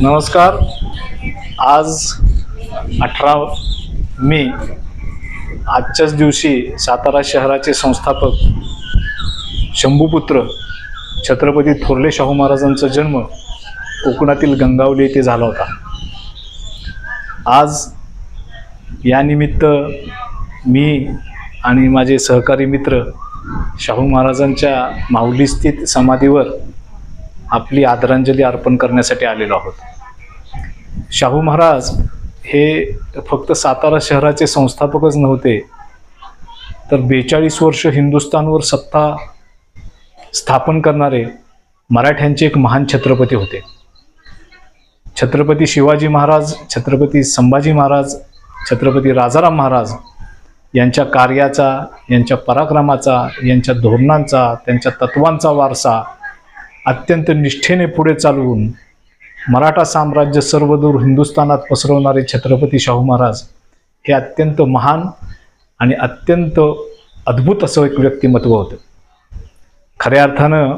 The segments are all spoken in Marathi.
नमस्कार. आज अठरा मे आजच्याच दिवशी सातारा शहराचे संस्थापक शंभूपुत्र छत्रपती थोरले शाहू महाराजांचा जन्म कोकणातील गंगावली येथे झाला होता. आज यानिमित्त मी आणि माझे सहकारी मित्र शाहू महाराजांच्या माऊली स्थित समाधीवर आपली आदरांजली अर्पण करण्यासाठी आलेलो आहोत. शाहू महाराज हे फक्त सातारा शहराचे संस्थापकच नव्हते तर बेचाळीस वर्ष हिंदुस्थानवर सत्ता स्थापन करणारे मराठ्यांचे एक महान छत्रपती होते. छत्रपती शिवाजी महाराज छत्रपती संभाजी महाराज छत्रपती राजाराम महाराज यांच्या कार्याचा यांच्या पराक्रमाचा यांच्या धोरणांचा त्यांच्या तत्वांचा वारसा अत्यंत निष्ठेने पुढे चालवून मराठा साम्राज्य सर्वदूर हिंदुस्थानात पसरवणारे छत्रपती शाहू महाराज हे अत्यंत महान आणि अत्यंत अद्भुत असं एक व्यक्तिमत्व होतं. खऱ्या अर्थानं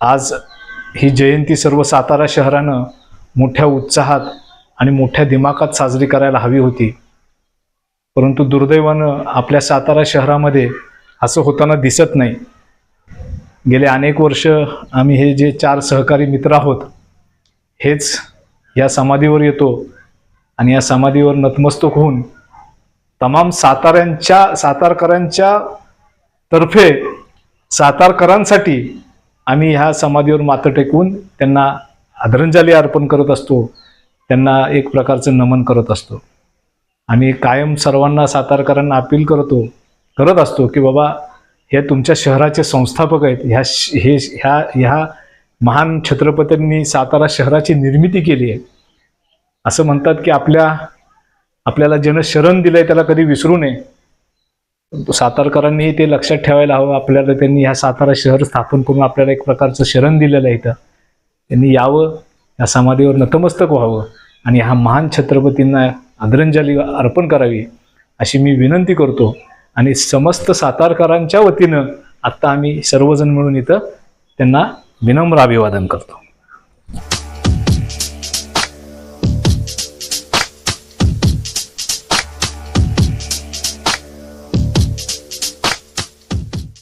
आज ही जयंती सर्व सातारा शहरानं मोठ्या उत्साहात आणि मोठ्या दिमाखात साजरी करायला हवी होती. परंतु दुर्दैवानं आपल्या सातारा शहरामध्ये असं होताना दिसत नाही. गेले अनेक वर्ष आम्ही हे जे चार सहकारी मित्र आहोत हेच या समाधीवर येतो आणि या समाधीवर नतमस्तक होऊन तमाम साताऱ्यांच्या सातारकरांच्या तर्फे सातारकरांसाठी आम्ही ह्या समाधीवर माथं टेकवून त्यांना आदरांजली अर्पण करत असतो. त्यांना एक प्रकारचं नमन करत असतो. आम्ही कायम सर्वांना सातारकरांना अपील करतो करत असतो की बाबा हे तुमच्या शहराचे संस्थापक आहेत. ह्या श- हे ह्या ह्या महान छत्रपतींनी सातारा शहराची निर्मिती केली आहे. असं म्हणतात की आपल्या आपल्याला ज्यानं शरण दिलं आहे त्याला कधी विसरू नये. सातारकरांनीही ते लक्षात ठेवायला हवं. आपल्याला त्यांनी ह्या सातारा शहर स्थापन करून आपल्याला एक प्रकारचं शरण दिलेलं आहे इथं. त्यांनी यावं या समाधीवर नतमस्तक व्हावं आणि ह्या महान छत्रपतींना आदरांजली अर्पण करावी अशी मी विनंती करतो. आणि समस्त सातारकरांच्या वतीनं आत्ता आम्ही सर्वजण मिळून इथं त्यांना विनम्र अभिवादन करतो.